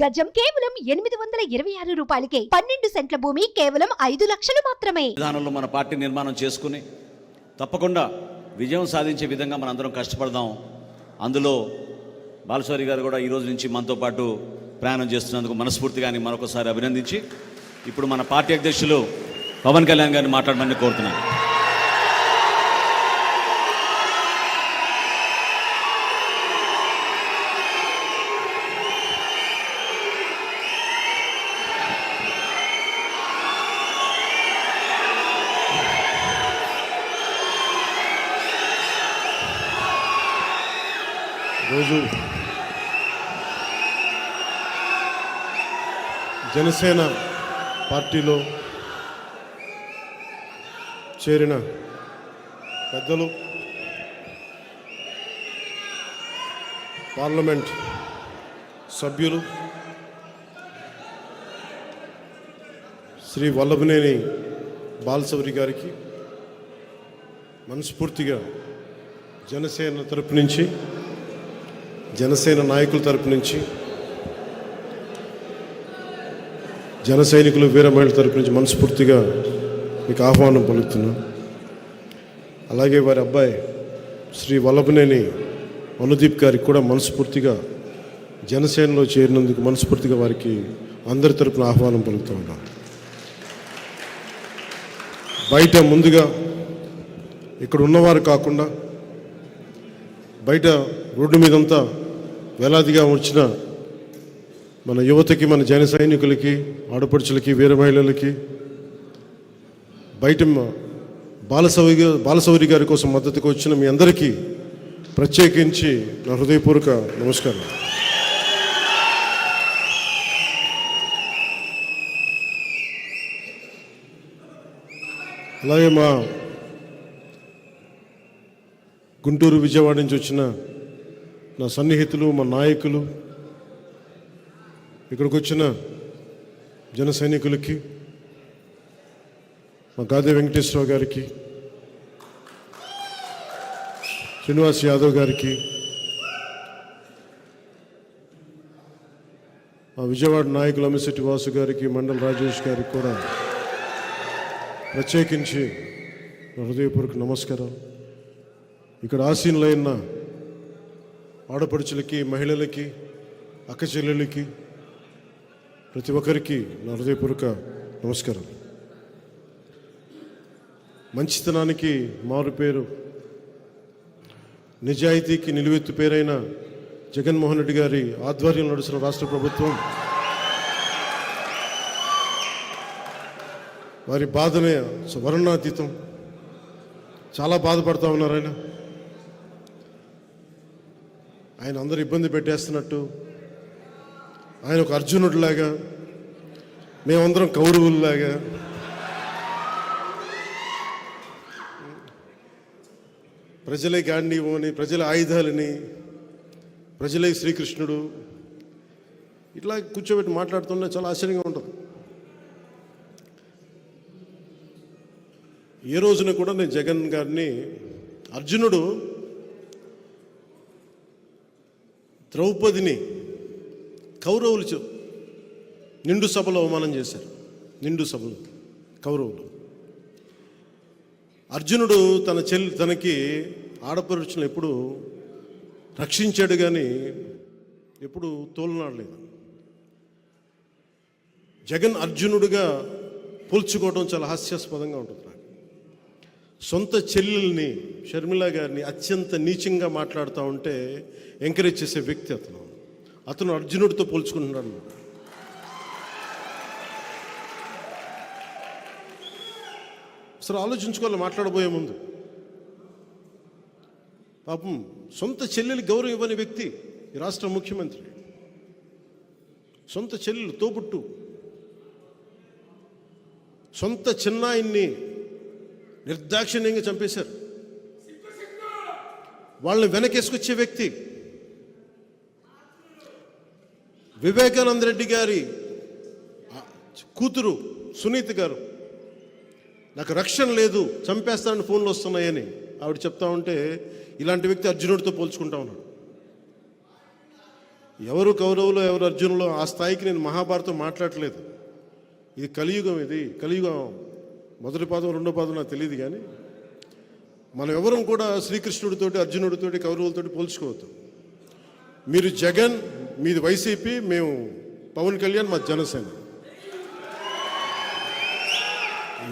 గజం కేవలం ఎనిమిది వందల ఇరవై ఆరు రూపాయలకే పన్నెండు సెంట్ల భూమి కేవలం ఐదు లక్షలు మాత్రమే. విధానంలో మన పార్టీ నిర్మాణం చేసుకుని తప్పకుండా విజయం సాధించే విధంగా మనం అందరం కష్టపడదాం. అందులో బాలశౌరి గారు కూడా ఈ రోజు నుంచి మనతో పాటు ప్రయాణం చేస్తున్నందుకు మనస్ఫూర్తిగా ఆయన మరొకసారి అభినందించి ఇప్పుడు మన పార్టీ అధ్యక్షులు పవన్ కళ్యాణ్ గారిని మాట్లాడమని కోరుతున్నాను. రోజు జనసేన పార్టీలో చేరిన పెద్దలు పార్లమెంట్ సభ్యులు శ్రీ వల్లభనేని బాలసౌరి గారికి మనస్ఫూర్తిగా జనసేన తరపు నుంచి జనసేన నాయకుల తరపు నుంచి జన సైనికులు వీర మహిళల తరపు నుంచి మనస్ఫూర్తిగా మీకు ఆహ్వానం పలుకుతున్నాం. అలాగే వారి అబ్బాయి శ్రీ వల్లభనేని అనుదీప్ గారికి కూడా మనస్ఫూర్తిగా జనసేనలో చేరినందుకు మనస్ఫూర్తిగా వారికి అందరి తరపున ఆహ్వానం పలుకుతూ ఉన్నాం. బయట ముందుగా ఇక్కడ ఉన్నవారు కాకుండా బయట రోడ్డు మీదంతా వేలాదిగా వచ్చిన మన యువతకి మన జన సైనికులకి ఆడపడుచులకి వీర మహిళలకి బయట బాలసౌరి బాలసౌరి గారి కోసం మద్దతుకు వచ్చిన మీ అందరికీ ప్రత్యేకించి నా హృదయపూర్వక నమస్కారం. అలాగే మా గుంటూరు విజయవాడ నుంచి వచ్చిన నా సన్నిహితులు మా నాయకులు. ఇక్కడికి వచ్చిన జన సైనికులకి మా గాదే వెంకటేశ్వరరావు గారికి శ్రీనివాస్ యాదవ్ గారికి మా విజయవాడ నాయకులు అమిశెట్టి వాసు గారికి మండల రాజేష్ గారికి కూడా ప్రత్యేకించి హృదయపూర్వక నమస్కారం ఇక్కడ ఆసీనులైన ఆడపడుచులకి మహిళలకి అక్కచెల్లెలకి ప్రతి ఒక్కరికి నా హృదయపూర్వక నమస్కారం మంచితనానికి మారు పేరు నిజాయితీకి నిలువెత్తు పేరైన జగన్మోహన్ రెడ్డి గారి ఆధ్వర్యంలో నడుస్తున్న రాష్ట్ర ప్రభుత్వం వారి బాధనే వర్ణాతీతం చాలా బాధపడతా ఉన్నారు ఆయన. ఆయన అందరు ఇబ్బంది పెట్టేస్తున్నట్టు. ఆయన ఒక అర్జునుడిలాగా మేమందరం కౌరవుల్లాగా. ప్రజలే గాంధీవని ప్రజల ఆయుధాలని ప్రజలే శ్రీకృష్ణుడు. ఇట్లా కూర్చోబెట్టి మాట్లాడుతుంటే చాలా ఆశ్చర్యంగా ఉంటుంది. ఏ రోజున కూడా నేను జగన్ గారిని అర్జునుడు ద్రౌపదిని కౌరవులు చే- నిండు సభలో అవమానం చేశారు. నిండు సభలో కౌరవులు. అర్జునుడు తన చెల్లి తనకి ఆడపరుచులు ఎప్పుడు రక్షించాడు కానీ ఎప్పుడు తోలనాడలేదు. జగన్ అర్జునుడిగా పోల్చుకోవడం చాలా హాస్యాస్పదంగా ఉంటుంది. సొంత చెల్లెల్ని షర్మిల గారిని అత్యంత నీచంగా మాట్లాడుతూ ఉంటే ఎంకరేజ్ చేసే వ్యక్తి అతను. అతను అర్జునుడితో పోల్చుకుంటున్నాడు అసలు ఆలోచించుకోవాలి మాట్లాడబోయే ముందు. పాపం సొంత చెల్లెలు గౌరవం ఇవ్వని వ్యక్తి ఈ రాష్ట్ర ముఖ్యమంత్రి. సొంత చెల్లెలు తోబుట్టు. సొంత చిన్నాయిన్ని నిర్దాక్షిణ్యంగా చంపేశారు. వాళ్ళని వెనకేసుకొచ్చే వ్యక్తి వివేకానంద రెడ్డి గారి కూతురు సునీత గారు. నాకు రక్షణ లేదు చంపేస్తానని ఫోన్లు వస్తున్నాయని ఆవిడ చెప్తా ఉంటే ఇలాంటి వ్యక్తి అర్జునుడితో పోల్చుకుంటా ఉన్నాడు. ఎవరు కౌరవులో ఎవరు అర్జునులో ఆ స్థాయికి నేను మహాభారతం మాట్లాడట్లేదు. ఇది కలియుగం ఇది కలియుగం మొదటి పాదం రెండో పాదం నాకు తెలియదు కానీ మనం ఎవరం కూడా శ్రీకృష్ణుడితోటి అర్జునుడితోటి కౌరవులతోటి పోల్చుకోవద్దు. మీరు జగన్ మీది వైసీపీ మేము పవన్ కళ్యాణ్ మా జనసేన.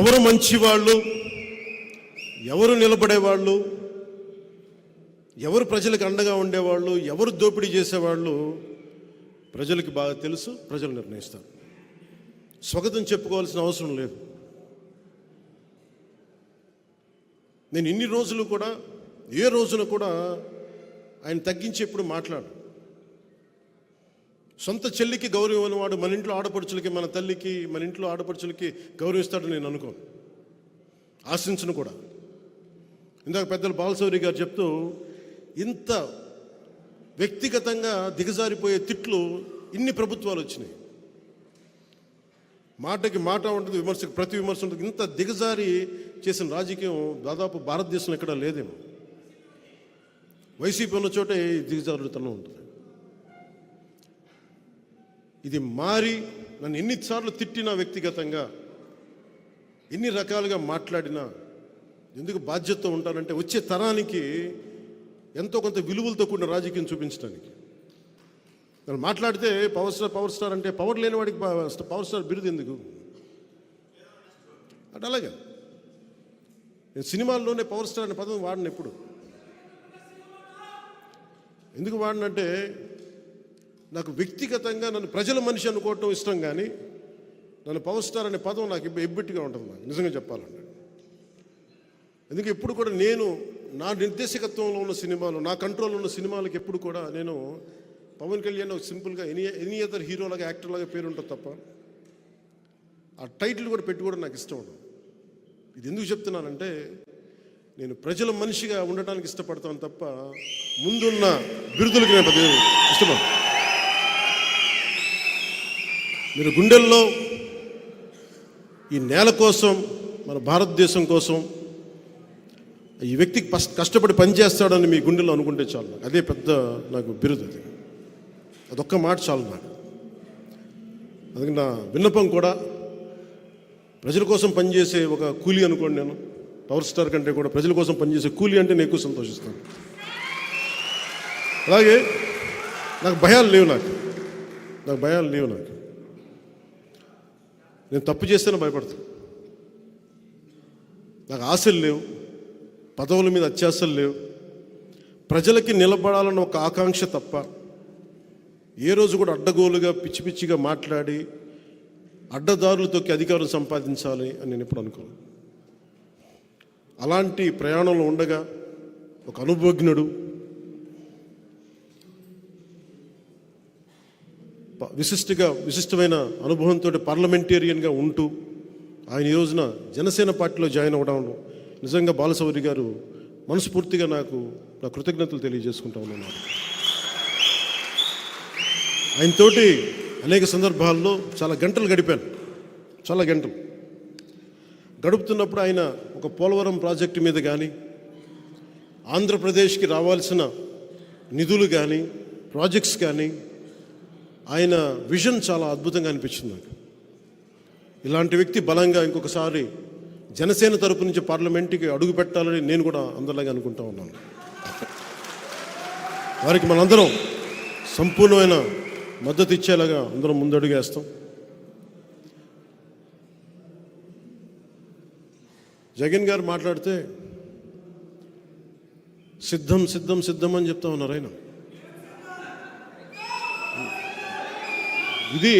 ఎవరు మంచివాళ్ళు ఎవరు నిలబడేవాళ్ళు ఎవరు ప్రజలకు అండగా ఉండేవాళ్ళు ఎవరు దోపిడీ చేసేవాళ్ళు ప్రజలకి బాగా తెలుసు ప్రజలు నిర్ణయిస్తారు. స్వాగతం చెప్పుకోవాల్సిన అవసరం లేదు. నేను ఇన్ని రోజులు కూడా ఏ రోజున కూడా ఆయన తగ్గించి ఎప్పుడు మాట్లాడు. సొంత చెల్లికి గౌరవం అనేవాడు మన ఇంట్లో ఆడపడుచులకి మన తల్లికి మన ఇంట్లో ఆడపడుచులకి గౌరవిస్తాడు నేను అనుకోను. ఆశించను కూడా. ఇందాక పెద్దలు బాలశౌరి గారు చెప్తూ ఇంత వ్యక్తిగతంగా దిగజారిపోయే తిట్లు ఇన్ని ప్రభుత్వాలు వచ్చినాయి. మాటకి మాట ఉంటుంది విమర్శకు ప్రతి విమర్శ ఉంటుంది. ఇంత దిగజారి చేసిన రాజకీయం దాదాపు భారతదేశంలో ఎక్కడా లేదేమో. వైసీపీ ఉన్న చోటే ఈ ఉంటుంది. ఇది మారి నన్ను ఎన్నిసార్లు తిట్టినా వ్యక్తిగతంగా ఎన్ని రకాలుగా మాట్లాడినా ఎందుకు బాధ్యతతో ఉంటానంటే వచ్చే తరానికి ఎంతో కొంత విలువలతో కూడిన రాజకీయం చూపించడానికి. మాట్లాడితే పవర్ స్టార్ పవర్ స్టార్ అంటే పవర్ లేని వాడికి పవర్ స్టార్ బిరుదు ఎందుకు? అంటే అలాగే. నేను సినిమాల్లోనే పవర్ స్టార్ అనే పదం వాడిన ఎప్పుడు. ఎందుకు వాడినంటే నాకు వ్యక్తిగతంగా నన్ను ప్రజల మనిషి అనుకోవటం ఇష్టం కానీ నన్ను పవర్ స్టార్ అనే పదం నాకు ఎబ్బెట్టిగా ఉంటుంది నాకు నిజంగా చెప్పాలంటే. ఎందుకు ఎప్పుడు కూడా నేను నా నిర్దేశకత్వంలో ఉన్న సినిమాలు నా కంట్రోల్లో ఉన్న సినిమాలకు ఎప్పుడు కూడా నేను పవన్ కళ్యాణ్ ఒక సింపుల్గా ఎనీ ఎనీ అదర్ హీరోలాగా యాక్టర్లాగా పేరు ఉంటుంది తప్ప ఆ టైటిల్ కూడా పెట్టుకోవడం నాకు ఇష్టం ఉండదు. ఇది ఎందుకు చెప్తున్నానంటే నేను ప్రజల మనిషిగా ఉండటానికి ఇష్టపడతాను తప్ప ముందున్న బిరుదులకి నేను పెద్ద ఇష్టపడ మీరు గుండెల్లో ఈ నేల కోసం మన భారతదేశం కోసం ఈ వ్యక్తికి కష్టపడి పనిచేస్తాడని మీ గుండెల్లో అనుకుంటే చాలు అదే పెద్ద నాకు బిరుదు అది. అదొక్క మాట చాలు నాకు అందుకే నా విన్నపం కూడా. ప్రజల కోసం పనిచేసే ఒక కూలీ అనుకోండి నేను. పవర్ స్టార్ కంటే కూడా ప్రజల కోసం పనిచేసే కూలీ అంటే నేను ఎక్కువ సంతోషిస్తాను. అలాగే నాకు భయాలు లేవు నాకు. నాకు భయాలు లేవు నాకు. నేను తప్పు చేస్తేనే భయపడతాను నాకు ఆశలు లేవు. పదవుల మీద అత్యాశలు లేవు. ప్రజలకి నిలబడాలన్న ఒక ఆకాంక్ష తప్ప ఏ రోజు కూడా అడ్డగోలుగా పిచ్చి పిచ్చిగా మాట్లాడి అడ్డదారులు తొక్కి అధికారం సంపాదించాలి అని నేను ఎప్పుడు అనుకోను. అలాంటి ప్రయాణంలో ఉండగా ఒక అనుభవజ్ఞుడు విశిష్టగా విశిష్టమైన అనుభవంతో పార్లమెంటేరియన్గా ఉంటూ ఆయన ఈ రోజున జనసేన పార్టీలో జాయిన్ అవ్వడం నిజంగా బాలసౌరి గారు మనస్ఫూర్తిగా నాకు నా కృతజ్ఞతలు తెలియజేసుకుంటా ఉన్నాను. ఆయనతోటి అనేక సందర్భాల్లో చాలా గంటలు గడిపాను. చాలా గంటలు. గడుపుతున్నప్పుడు ఆయన ఒక పోలవరం ప్రాజెక్టు మీద కానీ ఆంధ్రప్రదేశ్కి రావాల్సిన నిధులు కానీ ప్రాజెక్ట్స్ కానీ ఆయన విజన్ చాలా అద్భుతంగా అనిపించింది నాకు. ఇలాంటి వ్యక్తి బలంగా ఇంకొకసారి జనసేన తరపు నుంచి పార్లమెంట్కి అడుగు పెట్టాలని నేను కూడా అందరిలాగా అనుకుంటా ఉన్నాను. వారికి మనందరం సంపూర్ణమైన మద్దతు ఇచ్చేలాగా అందరం ముందడుగేస్తాం. జగన్ గారు మాట్లాడితే సిద్ధం సిద్ధం సిద్ధం అని చెప్తా ఉన్నారు ఆయన. ఇది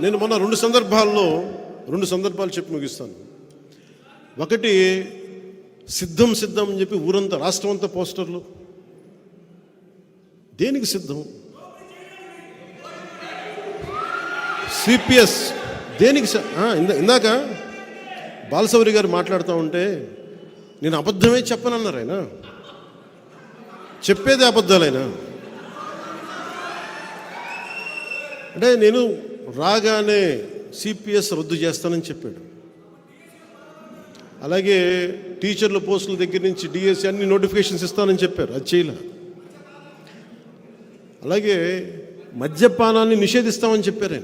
నేను మొన్న రెండు సందర్భాల్లో రెండు సందర్భాలు చెప్పి ముగిస్తాను. ఒకటి సిద్ధం సిద్ధం అని చెప్పి ఊరంతా రాష్ట్రం అంతా పోస్టర్లు. దేనికి సిద్ధం? సిపిఎస్ దేనికి స- ఇందా- ఇందాక బాలసౌరి గారు మాట్లాడుతూ ఉంటే నేను అబద్ధమే చెప్పనన్నారు ఆయన. చెప్పేది అబద్ధాలైనా. అంటే నేను రాగానే సిపిఎస్ రద్దు చేస్తానని చెప్పాడు. అలాగే టీచర్ల పోస్టుల దగ్గర నుంచి డిఎస్సి అన్ని నోటిఫికేషన్స్ ఇస్తానని చెప్పారు. అది చేయలే. అలాగే మద్యపానాన్ని నిషేధిస్తామని చెప్పారు ఆయన.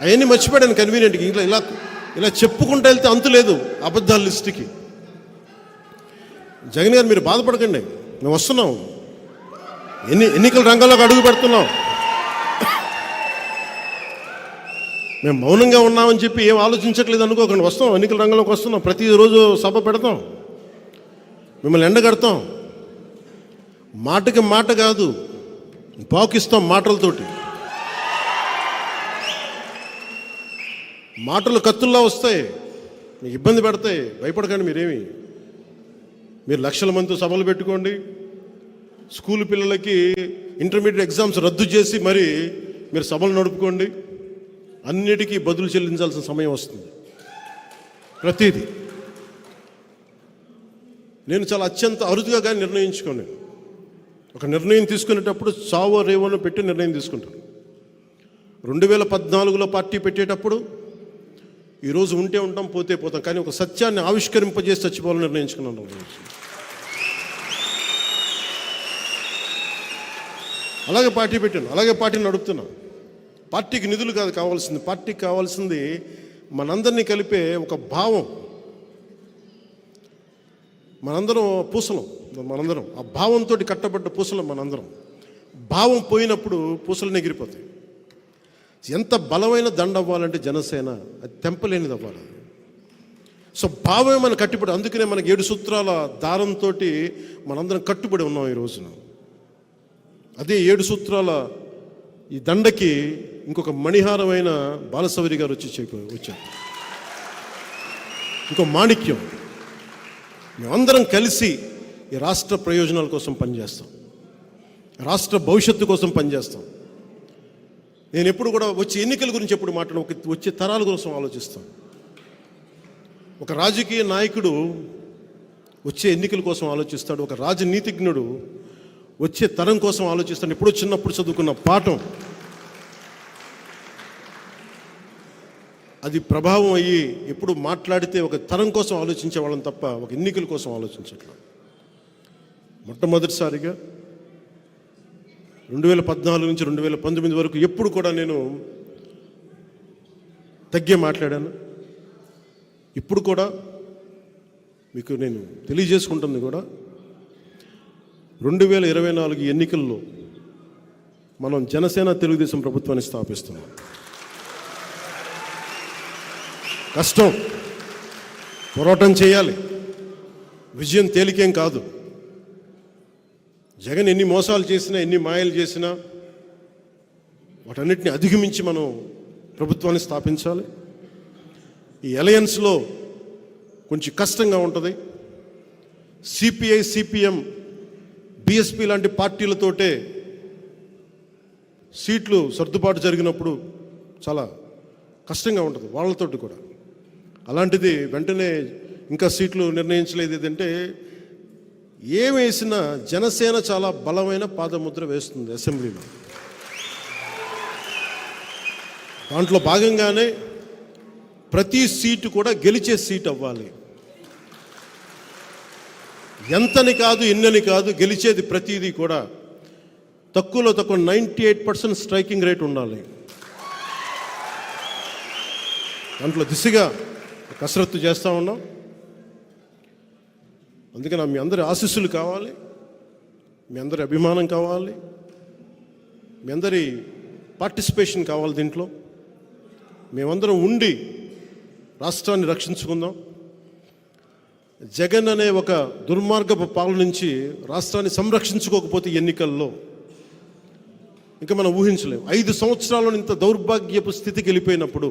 అవన్నీ మర్చిపోయాను కన్వీనియంట్కి ఇలా ఇలా ఇలా చెప్పుకుంటూ వెళ్తే అంతు లేదు అబద్ధాల లిస్టుకి. జగన్ గారు మీరు బాధపడకండి. మేము వస్తున్నాం. ఎన్ని ఎన్నికల రంగంలోకి అడుగు పెడుతున్నాం. మేము మౌనంగా ఉన్నామని చెప్పి ఏం ఆలోచించట్లేదు అనుకోకండి. వస్తాం ఎన్నికల రంగంలోకి వస్తున్నాం. ప్రతిరోజు సభ పెడతాం. మిమ్మల్ని ఎండగడతాం. మాటకి మాట కాదు పాకిస్తాం మాటలతోటి. మాటలు కత్తుల్లా వస్తాయి. మీకు ఇబ్బంది పెడతాయి. భయపడకండి మీరేమి. మీరు లక్షల మంది సభలు పెట్టుకోండి. స్కూల్ పిల్లలకి ఇంటర్మీడియట్ ఎగ్జామ్స్ రద్దు చేసి మరి మీరు సభలు నడుపుకోండి. అన్నిటికీ బదులు చెల్లించాల్సిన సమయం వస్తుంది. ప్రతిదీ. నేను చాలా అత్యంత అరుదుగా కానీ నిర్ణయించుకోను. ఒక నిర్ణయం తీసుకునేటప్పుడు చావో రేవోను పెట్టి నిర్ణయం తీసుకుంటాను. రెండు వేల పద్నాలుగులో పార్టీ పెట్టేటప్పుడు ఈరోజు ఉంటే ఉంటాం పోతే పోతాం. కానీ ఒక సత్యాన్ని ఆవిష్కరింపజేసి చచ్చిపోవాలని నిర్ణయించుకున్నాను అలాగే పార్టీ పెట్టాను అలాగే పార్టీని నడుపుతున్నాను పార్టీకి నిధులు కాదు కావాల్సింది. పార్టీకి కావాల్సింది మనందరినీ కలిపే ఒక భావం. మనందరం పూసలం మనందరం. ఆ భావంతో కట్టబడ్డ పూసలం మనందరం. భావం పోయినప్పుడు పూసలు ఎగిరిపోతాయి. ఎంత బలమైన దండ అవ్వాలంటే జనసేన అది తెంపలేనిది అవ్వాలి. సో భావమే మన కట్టుబడి అందుకనే మనకి ఏడు సూత్రాల దారంతో మనందరం కట్టుబడి ఉన్నాం ఈ రోజున. అదే ఏడు సూత్రాల ఈ దండకి ఇంకొక మణిహారమైన బాలసౌరి గారు వచ్చి వచ్చారు. ఇంకో మాణిక్యం. మేమందరం కలిసి ఈ రాష్ట్ర ప్రయోజనాల కోసం పనిచేస్తాం. రాష్ట్ర భవిష్యత్తు కోసం పనిచేస్తాం. నేను ఎప్పుడు కూడా వచ్చే ఎన్నికల గురించి ఎప్పుడు మాట్లాడ వచ్చే తరాల కోసం ఆలోచిస్తాను. ఒక రాజకీయ నాయకుడు వచ్చే ఎన్నికల కోసం ఆలోచిస్తాడు ఒక రాజనీతిజ్ఞుడు వచ్చే తరం కోసం ఆలోచిస్తాడు. ఎప్పుడో చిన్నప్పుడు చదువుకున్న పాఠం. అది ప్రభావం అయ్యి ఎప్పుడు మాట్లాడితే ఒక తరం కోసం ఆలోచించే వాళ్ళం తప్ప ఒక ఎన్నికల కోసం ఆలోచించట్లేదు. మొట్టమొదటిసారిగా రెండు వేల పద్నాలుగు నుంచి రెండు వేల పంతొమ్మిది వరకు ఎప్పుడు కూడా నేను తగ్గే మాట్లాడాను. ఇప్పుడు కూడా మీకు నేను తెలియజేసుకుంటుంది కూడా రెండు వేల ఇరవై నాలుగు ఎన్నికల్లో మనం జనసేన తెలుగుదేశం ప్రభుత్వాన్ని స్థాపిస్తున్నాం. కష్టం. పోరాటం చేయాలి. విజయం తేలికేం కాదు. జగన్ ఎన్ని మోసాలు చేసినా ఎన్ని మాయలు చేసినా వాటన్నిటిని అధిగమించి మనం ప్రభుత్వాన్ని స్థాపించాలి. ఈ అలయన్స్లో కొంచెం కష్టంగా ఉంటుంది. సిపిఐ సిపిఎం బిఎస్పి లాంటి పార్టీలతోటే సీట్లు సర్దుబాటు జరిగినప్పుడు చాలా కష్టంగా ఉంటుంది వాళ్ళతోటి కూడా. అలాంటిది వెంటనే ఇంకా సీట్లు నిర్ణయించలేదు ఏంటంటే ఏం వేసినా జనసేన చాలా బలమైన పాదముద్ర వేస్తుంది అసెంబ్లీలో. దాంట్లో భాగంగానే ప్రతి సీటు కూడా గెలిచే సీట్ అవ్వాలి. ఎంతని కాదు ఎన్నని కాదు గెలిచేది ప్రతిదీ కూడా తక్కువలో తక్కువ ninety eight percent striking rate ఉండాలి. దాంట్లో దిశగా కసరత్తు చేస్తూ ఉన్నాం. అందుకని మీ అందరి ఆశీస్సులు కావాలి. మీ అందరి అభిమానం కావాలి. మీ అందరి పార్టిసిపేషన్ కావాలి దీంట్లో. మేమందరం ఉండి రాష్ట్రాన్ని రక్షించుకుందాం. జగన్ అనే ఒక దుర్మార్గపు పాలన నుంచి రాష్ట్రాన్ని సంరక్షించుకోకపోతే ఎన్నికల్లో ఇంకా మనం ఊహించలేము ఐదు సంవత్సరాల్లో ఇంత దౌర్భాగ్యపు స్థితికి వెళ్ళిపోయినప్పుడు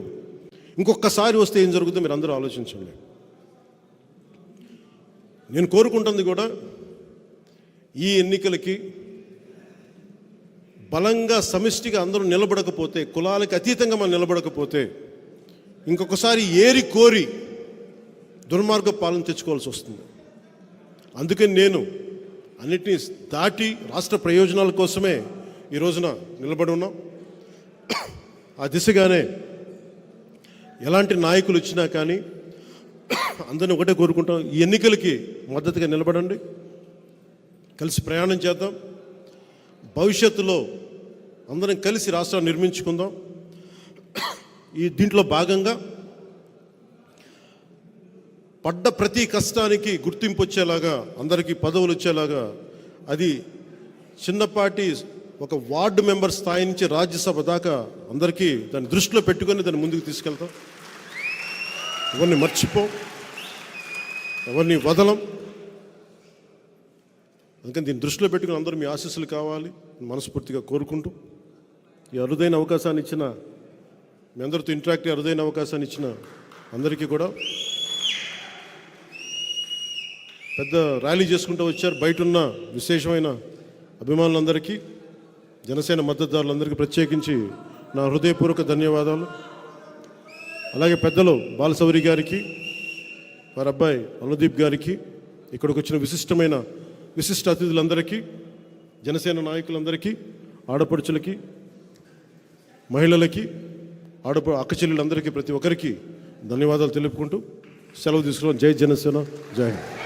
ఇంకొకసారి వస్తే ఏం జరుగుతుందో మీరు అందరూ ఆలోచించండి. నేను కోరుకుంటుంది కూడా ఈ ఎన్నికలకి బలంగా సమిష్టిగా అందరూ నిలబడకపోతే కులాలకి అతీతంగా మనం నిలబడకపోతే ఇంకొకసారి ఏరి కోరి దుర్మార్గ పాలన తెచ్చుకోవాల్సి వస్తుంది. అందుకని నేను అన్నిటినీ దాటి రాష్ట్ర ప్రయోజనాల కోసమే ఈ రోజున నిలబడి ఉన్నాం. ఆ దిశగానే ఎలాంటి నాయకులు వచ్చినా కానీ అందరిని ఒకటే కోరుకుంటాం ఈ ఎన్నికలకి మద్దతుగా నిలబడండి. కలిసి ప్రయాణం చేద్దాం. భవిష్యత్తులో అందరం కలిసి రాష్ట్రాన్ని నిర్మించుకుందాం. ఈ దీంట్లో భాగంగా పడ్డ ప్రతి కష్టానికి గుర్తింపు వచ్చేలాగా అందరికీ పదవులు వచ్చేలాగా అది చిన్నపాటి ఒక వార్డు మెంబర్ స్థాయి నుంచి రాజ్యసభ దాకా అందరికీ దాన్ని దృష్టిలో పెట్టుకొని దాన్ని ముందుకు తీసుకెళ్తాం. ఎవరిని మర్చిపోం ఎవరిని వదలం. అందుకని దీన్ని దృష్టిలో పెట్టుకుని అందరూ మీ ఆశీస్సులు కావాలి మనస్ఫూర్తిగా కోరుకుంటూ ఈ అరుదైన అవకాశాన్ని ఇచ్చిన మీ అందరితో ఇంటరాక్ట్ అరుదైన అవకాశాన్ని ఇచ్చిన అందరికీ కూడా పెద్ద ర్యాలీ చేసుకుంటూ వచ్చారు. బయట ఉన్న విశేషమైన అభిమానులందరికీ జనసేన మద్దతుదారులందరికీ ప్రత్యేకించి నా హృదయపూర్వక ధన్యవాదాలు. అలాగే పెద్దలు బాలసౌరి గారికి వారి అబ్బాయి అనుదీప్ గారికి ఇక్కడికి వచ్చిన విశిష్టమైన విశిష్ట అతిథులందరికీ జనసేన నాయకులందరికీ ఆడపడుచులకి మహిళలకి ఆడప అక్క చెల్లెలందరికీ ప్రతి ఒక్కరికి ధన్యవాదాలు తెలుపుకుంటూ సెలవు తీసుకున్నాం. జై జనసేన జై హింద్.